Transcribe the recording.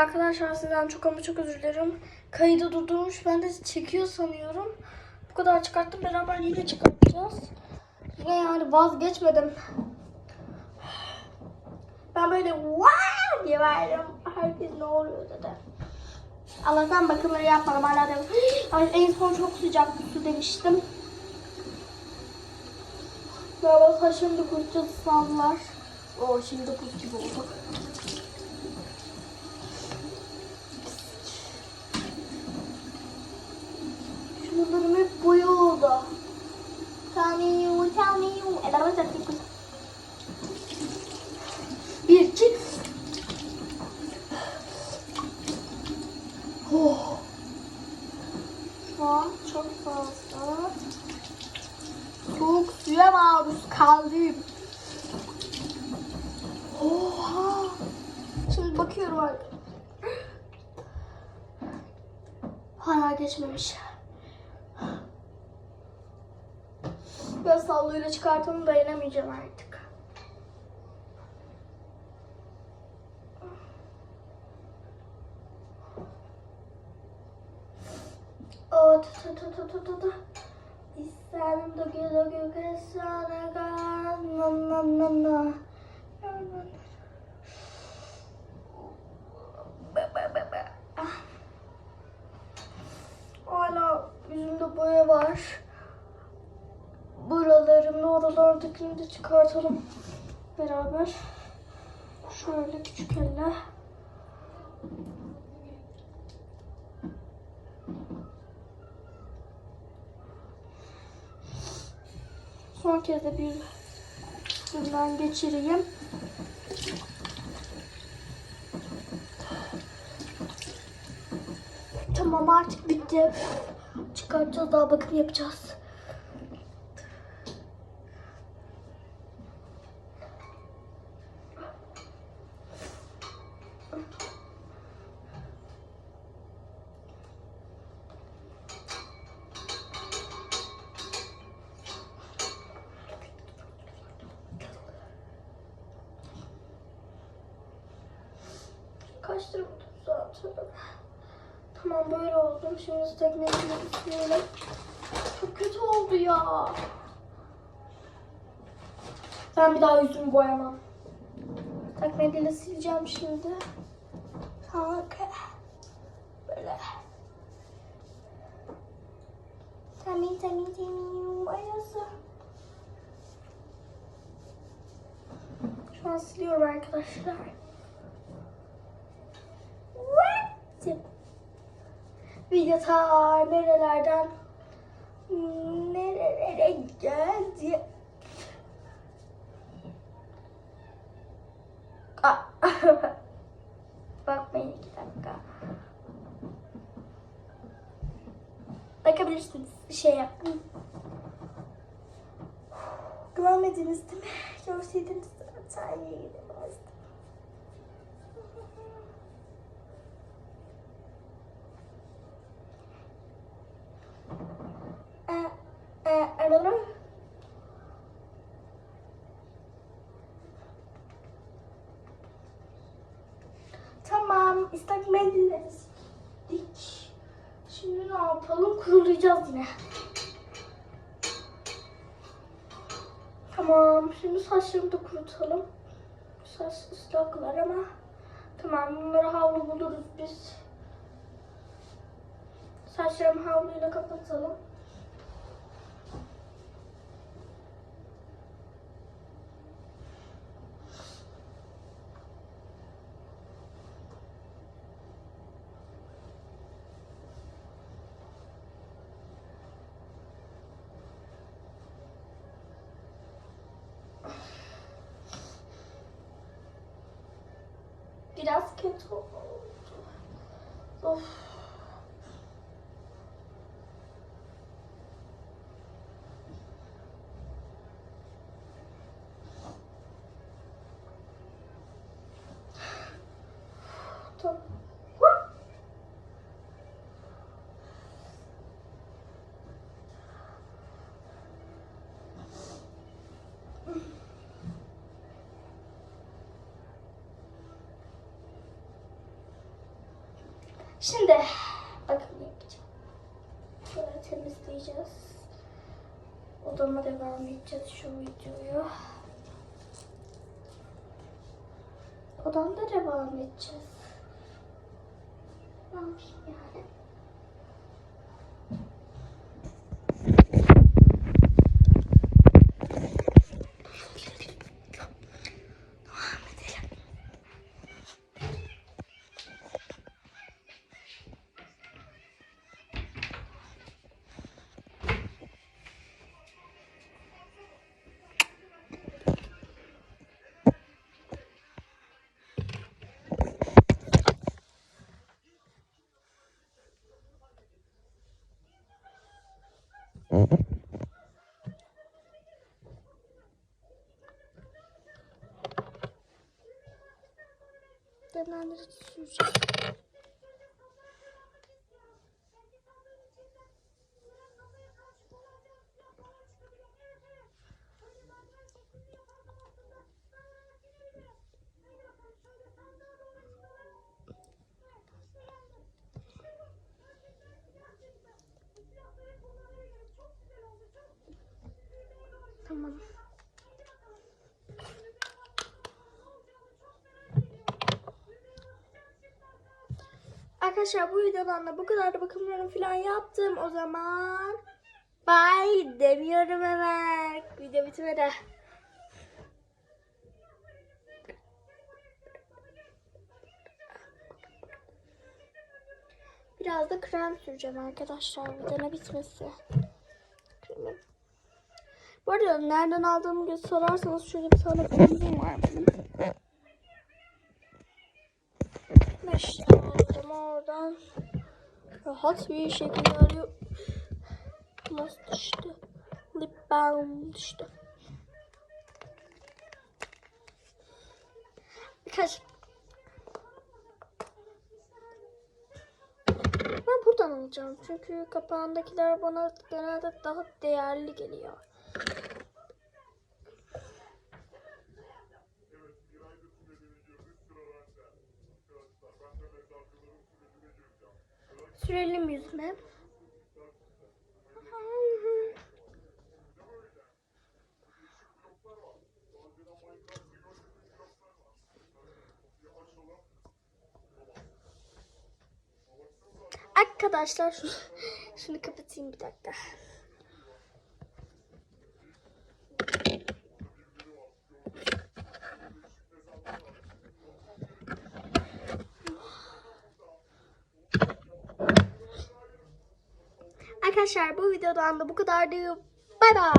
Arkadaşlar sizden çok ama çok özür dilerim. Kaydı durdurmuş. Ben de çekiyor sanıyorum. Bu kadar çıkarttım. Beraber yine çıkartacağız. Yine yani vazgeçmedim. Ben böyle wow diye verdim. Herkes ne oluyor dedi. Allah'tan bakımları yapmadım. Hala Ay, en son çok sıcak su demiştim. Merhaba saçlarımı da kurutacağız ıslandılar. Oo şimdi buz gibi oldu. Oh. Şu çok fazla soğuk suya maruz kaldım. Oha. Şimdi bakıyorum artık. Hala geçmemiş. Ben sallıyla çıkartalım dayanamayacağım artık. Oh, ta. İsterim de gül gül kesene gel. Na na na na. Na na na. Ba, ba, ba, ba. Ah. Hala yüzümde boya var. Buralarımda oralardakini de çıkartalım beraber. Şöyle küçük elle. Son kez de bir bundan geçireyim. Tamam artık bitti. Çıkartacağız daha bakım yapacağız. Kaç lira bu zaten? Tamam böyle oldum. Şimdi tekneyi isteyelim. Çok kötü oldu ya. Ben bir daha yüzümü boyamam. Tekneyle sileceğim şimdi. Kanka. Böyle. Tamin tamin tamin boyası. Şu an siliyorum arkadaşlar. What? Video ta nerelerden nerelere geldi. Bakmayın iki dakika. Bakabilirsiniz. Şey yaptım. Görmediniz değil mi? Görseydiniz zaten iyi ıslak mendilleri sildik. Şimdi ne yapalım? Kurulayacağız yine. Tamam, şimdi saçlarımı da kurutalım. Saç ıslaklar ama. Tamam, bunları havlu buluruz biz. Saçlarımı havluyla kapatalım. Biraz kötü oldu. Of. Şimdi bakın yapacağım. Şöyle temizleyeceğiz. Odama devam edeceğiz şu videoyu. Odamda devam edeceğiz. Ne yapayım yani? Demenleri süreceğiz. Tamam. Arkadaşlar bu videodan da bu kadar da bakımlarını falan yaptım. O zaman bye demiyorum hemen. Video bitmedi. Biraz da krem süreceğim arkadaşlar. Videonun bitmesi. Kremim. Bu arada nereden aldığımı sorarsanız şöyle bir tane kremim var. Beş aldım oradan. Rahat bir şekilde arıyor. Nasıl düştü? Lip balm düştü. Birkaç. Ben buradan alacağım. Çünkü kapağındakiler bana genelde daha değerli geliyor. Sürelim yüzüme. Arkadaşlar şunu, şunu kapatayım bir dakika. Arkadaşlar bu videodan da bu kadardı. Bay bay.